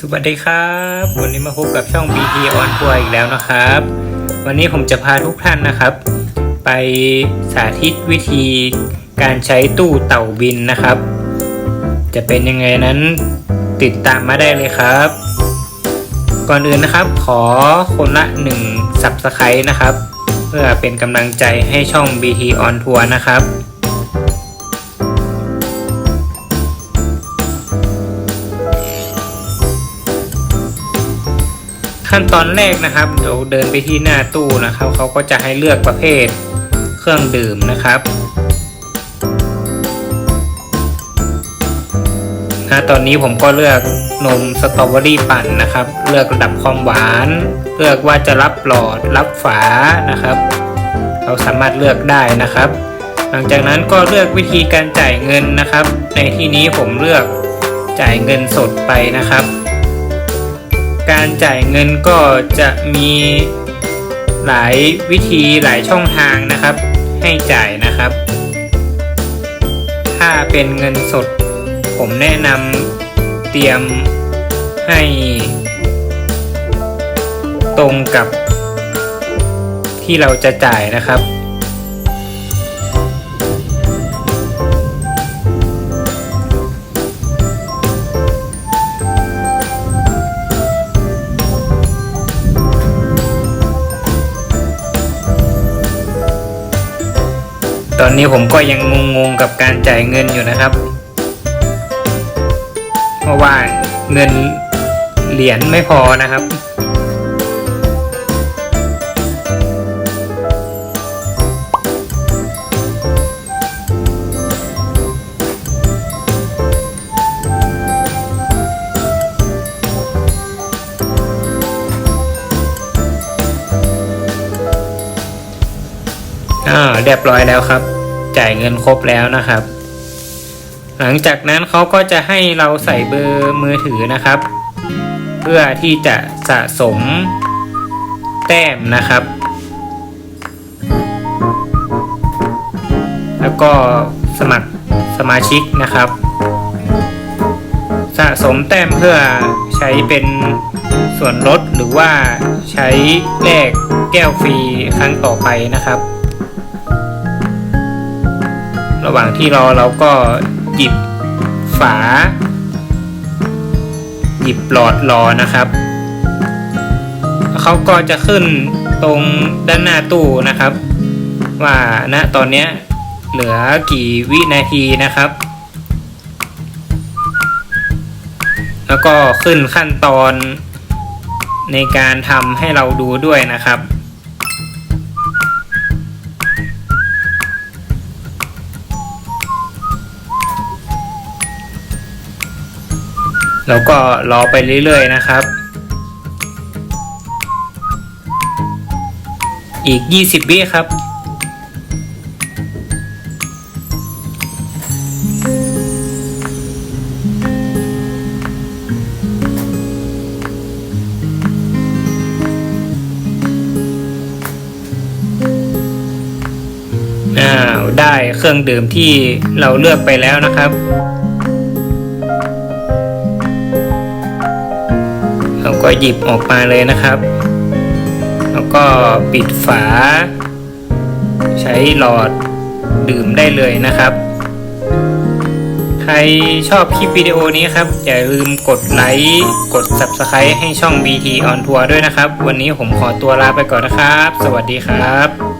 สวัสดีครับ วันนี้มาพบกับช่อง BT on Tour อีกแล้วนะครับ วันนี้ผมจะพาทุกท่านนะครับ ไปสาธิตวิธีการใช้ตู้เต่าบินนะครับ จะเป็นยังไงนั้นติดตามมาได้เลยครับ ก่อนอื่นนะครับ ขอคนละ1 Subscribe นะครับ เพื่อเป็นกำลังใจให้ช่อง BT on Tour นะครับ ขั้นตอนแรกนะครับเดี๋ยวเดินไปที่หน้าตู้นะครับเขาก็จะให้เลือกประเภทเครื่องดื่มนะครับนะตอนนี้ผมก็เลือกนมสตรอเบอรี่ปั่นนะครับ เลือกระดับความหวาน เลือกว่าจะรับหลอดรับฝานะครับ เราสามารถเลือกได้นะครับ หลังจากนั้นก็เลือกวิธีการจ่ายเงินนะครับ ในที่นี้ผมเลือกจ่ายเงินสดไปนะครับ การจ่ายเงินก็จะมีหลายวิธีหลายช่องทางนะครับ ให้จ่ายนะครับ ถ้าเป็นเงินสด ผมแนะนำเตรียมให้ ตรงกับที่เราจะจ่ายนะครับ ตอนนี้ผมก็ยังงงๆกับการจ่ายเงินอยู่นะครับ เพราะว่าเงินเหรียญไม่พอนะครับ อ่าเรียบร้อยแล้วครับ จ่ายเงินครบแล้วนะครับ หลังจากนั้นเขาก็จะให้เราใส่เบอร์มือถือนะครับ เพื่อที่จะสะสมแต้มนะครับ แล้วก็สมัครสมาชิกนะครับ สะสมแต้มเพื่อใช้เป็นส่วนลดหรือว่าใช้แลกแก้วฟรีครั้งต่อไปนะครับ ระหว่างที่รอเราก็หยิบฝา หยิบหลอดรอนะครับเขาก็จะขึ้นตรงด้านหน้าตู้นะครับ ว่าณตอนนี้เหลือกี่วินาทีนะครับ แล้วก็ขึ้นขั้นตอนในการทำให้เราดูด้วยนะครับ แล้วก็รอไปเรื่อยๆนะครับ อีก 20 วิครับอ้าวได้เครื่องดื่มที่เราเลือกไปแล้วนะครับ ก็หยิบออกมาเลยนะครับ แล้วก็ปิดฝา ใช้หลอดดื่มได้เลยนะครับ ใครชอบคลิปวิดีโอนี้ครับ อย่าลืมกดไลค์กด Subscribe ให้ช่อง BT on Tour ด้วยนะครับ วันนี้ผมขอตัวลาไปก่อนนะครับ สวัสดีครับ